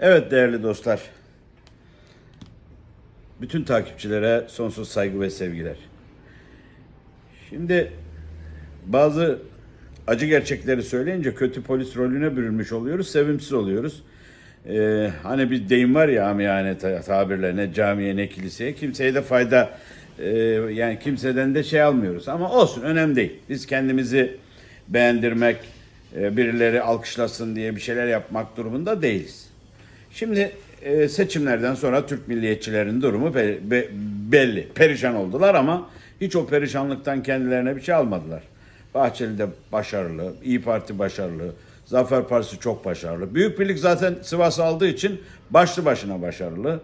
Evet değerli dostlar. Bütün takipçilere sonsuz saygı ve sevgiler. Şimdi bazı acı gerçekleri söyleyince kötü polis rolüne bürünmüş oluyoruz, sevimsiz oluyoruz. Ee, hani bir deyim var ya amiyane ta- tabirle ne camiye ne kiliseye kimseye de fayda e, yani kimseden de şey almıyoruz ama olsun önemli değil. Biz kendimizi beğendirmek, e, birileri alkışlasın diye bir şeyler yapmak durumunda değiliz. Şimdi e, seçimlerden sonra Türk milliyetçilerin durumu be- be- belli. Perişan oldular ama hiç o perişanlıktan kendilerine bir şey almadılar. Bahçeli de başarılı, İyi Parti başarılı, Zafer Partisi çok başarılı. Büyük Birlik zaten Sivas aldığı için başlı başına başarılı.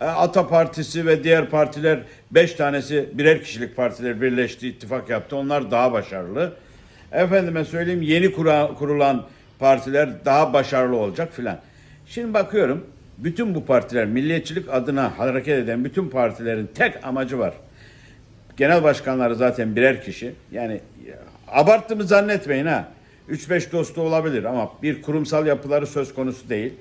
E, Ata Partisi ve diğer partiler beş tanesi birer kişilik partiler birleşti, ittifak yaptı. Onlar daha başarılı. Efendime söyleyeyim yeni kura- kurulan partiler daha başarılı olacak filan. Şimdi bakıyorum bütün bu partiler milliyetçilik adına hareket eden bütün partilerin tek amacı var. Genel başkanları zaten birer kişi. Yani abarttığımı zannetmeyin ha. 3-5 dostu olabilir ama bir kurumsal yapıları söz konusu değil.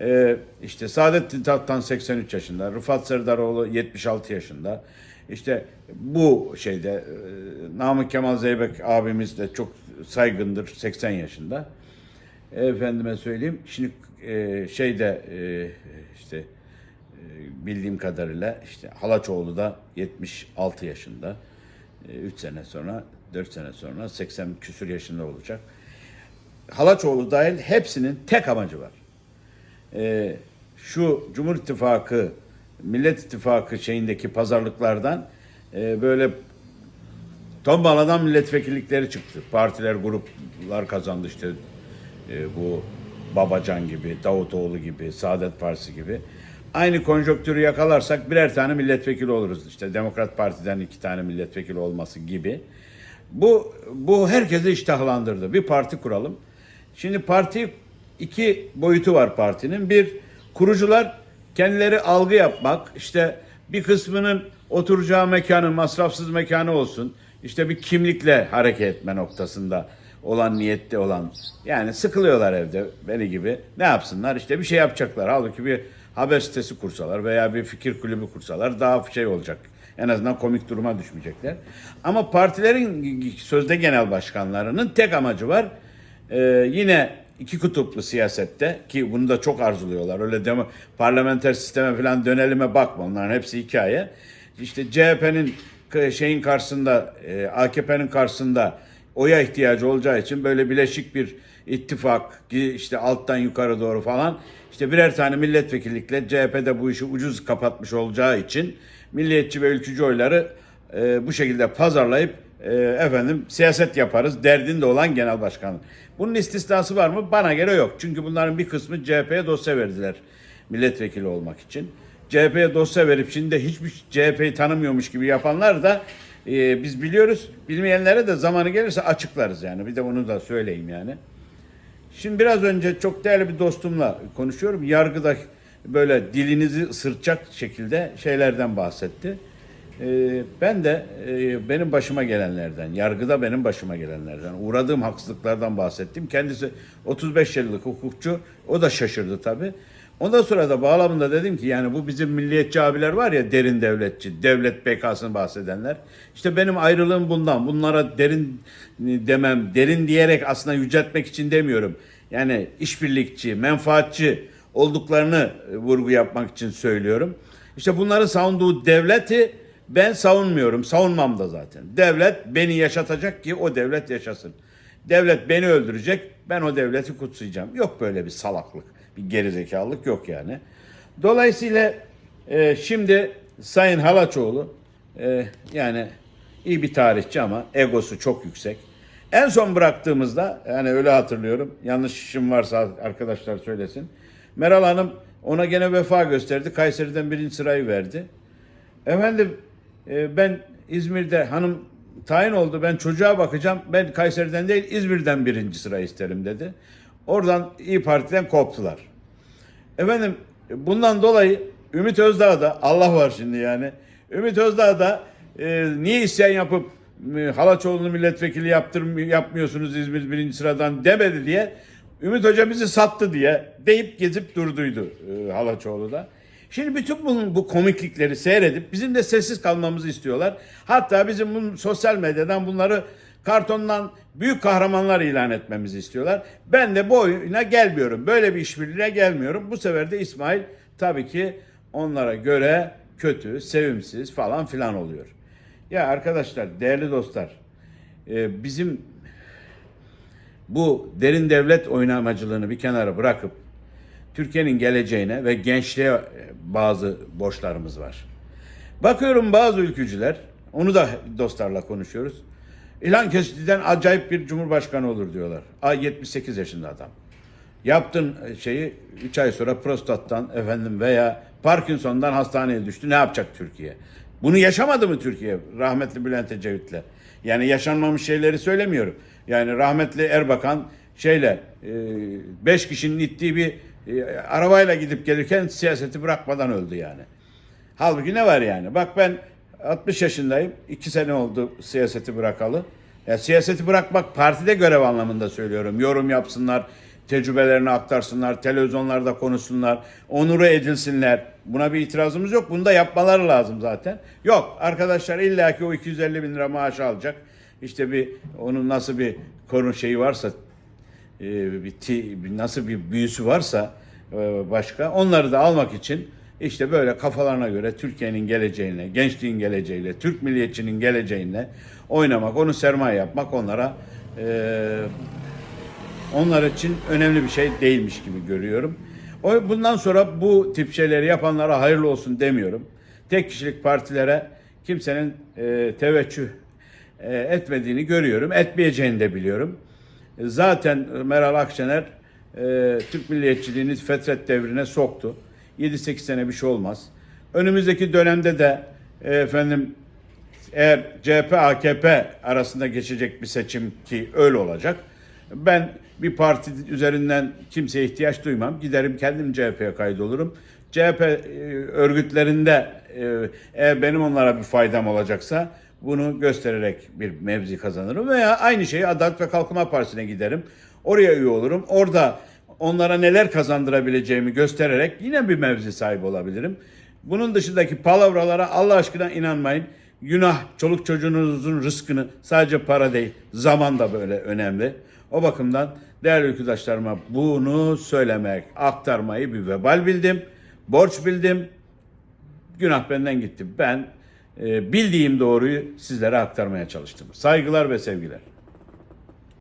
Ee, işte Saadettin Tattan 83 yaşında, Rıfat Serdaroğlu 76 yaşında. İşte bu şeyde e, Namık Kemal Zeybek abimiz de çok saygındır 80 yaşında. Efendime söyleyeyim. Şimdi e, şeyde e, işte e, bildiğim kadarıyla işte Halaçoğlu da 76 yaşında. 3 sene sonra 4 sene sonra 80 küsür yaşında olacak. Halaçoğlu dahil hepsinin tek amacı var. E, şu Cumhur İttifakı, Millet İttifakı şeyindeki pazarlıklardan e, böyle Tombaladan milletvekillikleri çıktı. Partiler, gruplar kazandı işte e, bu Babacan gibi, Davutoğlu gibi, Saadet Partisi gibi. Aynı konjonktürü yakalarsak birer tane milletvekili oluruz. İşte Demokrat Parti'den iki tane milletvekili olması gibi. Bu, bu herkesi iştahlandırdı. Bir parti kuralım. Şimdi parti iki boyutu var partinin. Bir, kurucular kendileri algı yapmak, işte bir kısmının oturacağı mekanın masrafsız mekanı olsun. İşte bir kimlikle hareket etme noktasında olan niyette olan. Yani sıkılıyorlar evde beni gibi. Ne yapsınlar? İşte bir şey yapacaklar. Halbuki bir haber sitesi kursalar veya bir fikir kulübü kursalar daha şey olacak. En azından komik duruma düşmeyecekler. Ama partilerin sözde genel başkanlarının tek amacı var. Ee, yine iki kutuplu siyasette ki bunu da çok arzuluyorlar. Öyle demo, parlamenter sisteme falan dönelime bakma. Onların hepsi hikaye. İşte CHP'nin şeyin karşısında, e, AKP'nin karşısında oya ihtiyacı olacağı için böyle bileşik bir ittifak işte alttan yukarı doğru falan işte birer tane milletvekillikle CHP'de bu işi ucuz kapatmış olacağı için milliyetçi ve ülkücü oyları e, bu şekilde pazarlayıp e, efendim siyaset yaparız derdinde olan genel başkan. Bunun istisnası var mı? Bana göre yok. Çünkü bunların bir kısmı CHP'ye dosya verdiler milletvekili olmak için. CHP'ye dosya verip şimdi de hiçbir CHP'yi tanımıyormuş gibi yapanlar da e, biz biliyoruz. Bilmeyenlere de zamanı gelirse açıklarız yani. Bir de onu da söyleyeyim yani. Şimdi biraz önce çok değerli bir dostumla konuşuyorum. Yargıda böyle dilinizi ısırtacak şekilde şeylerden bahsetti. Ee, ben de e, benim başıma gelenlerden, yargıda benim başıma gelenlerden, uğradığım haksızlıklardan bahsettim. Kendisi 35 yıllık hukukçu, o da şaşırdı tabii. Ondan sonra da bağlamında dedim ki yani bu bizim milliyetçi abiler var ya derin devletçi, devlet BK'sını bahsedenler. İşte benim ayrılığım bundan. Bunlara derin demem, derin diyerek aslında yüceltmek için demiyorum. Yani işbirlikçi, menfaatçi olduklarını vurgu yapmak için söylüyorum. İşte bunların savunduğu devleti ben savunmuyorum, savunmam da zaten. Devlet beni yaşatacak ki o devlet yaşasın. Devlet beni öldürecek, ben o devleti kutsayacağım. Yok böyle bir salaklık, bir gerizekalılık yok yani. Dolayısıyla e, şimdi Sayın Halaçoğlu e, yani iyi bir tarihçi ama egosu çok yüksek. En son bıraktığımızda yani öyle hatırlıyorum. Yanlış işim varsa arkadaşlar söylesin. Meral Hanım ona gene vefa gösterdi. Kayseri'den birinci sırayı verdi. Efendim e, ben İzmir'de hanım tayin oldu. Ben çocuğa bakacağım. Ben Kayseri'den değil İzmir'den birinci sıra isterim dedi. Oradan İyi Parti'den koptular. Efendim bundan dolayı Ümit Özdağ da Allah var şimdi yani. Ümit Özdağ da e, niye isyan yapıp e, Halaçoğlu'nu milletvekili yaptır, yapmıyorsunuz İzmir birinci sıradan demedi diye Ümit Hoca bizi sattı diye deyip gezip durduydu e, Halaçoğlu da. Şimdi bütün bunun bu komiklikleri seyredip bizim de sessiz kalmamızı istiyorlar. Hatta bizim bu sosyal medyadan bunları kartondan büyük kahramanlar ilan etmemizi istiyorlar. Ben de bu oyuna gelmiyorum. Böyle bir işbirliğine gelmiyorum. Bu sefer de İsmail tabii ki onlara göre kötü, sevimsiz falan filan oluyor. Ya arkadaşlar, değerli dostlar, e, bizim bu derin devlet oynamacılığını bir kenara bırakıp Türkiye'nin geleceğine ve gençliğe e, bazı borçlarımız var. Bakıyorum bazı ülkücüler, onu da dostlarla konuşuyoruz. İlhan Kesici'den acayip bir cumhurbaşkanı olur diyorlar. Ay 78 yaşında adam. Yaptın şeyi 3 ay sonra prostattan efendim veya Parkinson'dan hastaneye düştü. Ne yapacak Türkiye? Bunu yaşamadı mı Türkiye rahmetli Bülent Ecevit'le? Yani yaşanmamış şeyleri söylemiyorum. Yani rahmetli Erbakan şeyle 5 kişinin ittiği bir e, arabayla gidip gelirken siyaseti bırakmadan öldü yani. Halbuki ne var yani? Bak ben 60 yaşındayım. 2 sene oldu siyaseti bırakalı. Ya siyaseti bırakmak partide görev anlamında söylüyorum. Yorum yapsınlar, tecrübelerini aktarsınlar, televizyonlarda konuşsunlar, onuru edilsinler. Buna bir itirazımız yok. Bunu da yapmaları lazım zaten. Yok arkadaşlar illaki o 250 bin lira maaş alacak. İşte bir onun nasıl bir konu şeyi varsa e, bir nasıl bir büyüsü varsa e, başka onları da almak için işte böyle kafalarına göre Türkiye'nin geleceğine, gençliğin geleceğiyle, Türk milliyetçinin geleceğine oynamak, onu sermaye yapmak onlara e, onlar için önemli bir şey değilmiş gibi görüyorum. O bundan sonra bu tip şeyleri yapanlara hayırlı olsun demiyorum. Tek kişilik partilere kimsenin e, teveccüh e, etmediğini görüyorum. Etmeyeceğini de biliyorum. E, Zaten Meral Akşener e, Türk milliyetçiliğini fetret devrine soktu. 7-8 sene bir şey olmaz. Önümüzdeki dönemde de e, efendim eğer CHP AKP arasında geçecek bir seçim ki öyle olacak. Ben bir parti üzerinden kimseye ihtiyaç duymam. Giderim kendim CHP'ye kaydolurum. CHP e, örgütlerinde e, eğer benim onlara bir faydam olacaksa bunu göstererek bir mevzi kazanırım veya aynı şeyi Adalet ve Kalkınma Partisi'ne giderim. Oraya üye olurum. Orada onlara neler kazandırabileceğimi göstererek yine bir mevzi sahibi olabilirim. Bunun dışındaki palavralara Allah aşkına inanmayın. Günah, çoluk çocuğunuzun rızkını sadece para değil, zaman da böyle önemli. O bakımdan değerli ülküdaşlarıma bunu söylemek, aktarmayı bir vebal bildim, borç bildim. Günah benden gitti. Ben e, bildiğim doğruyu sizlere aktarmaya çalıştım. Saygılar ve sevgiler.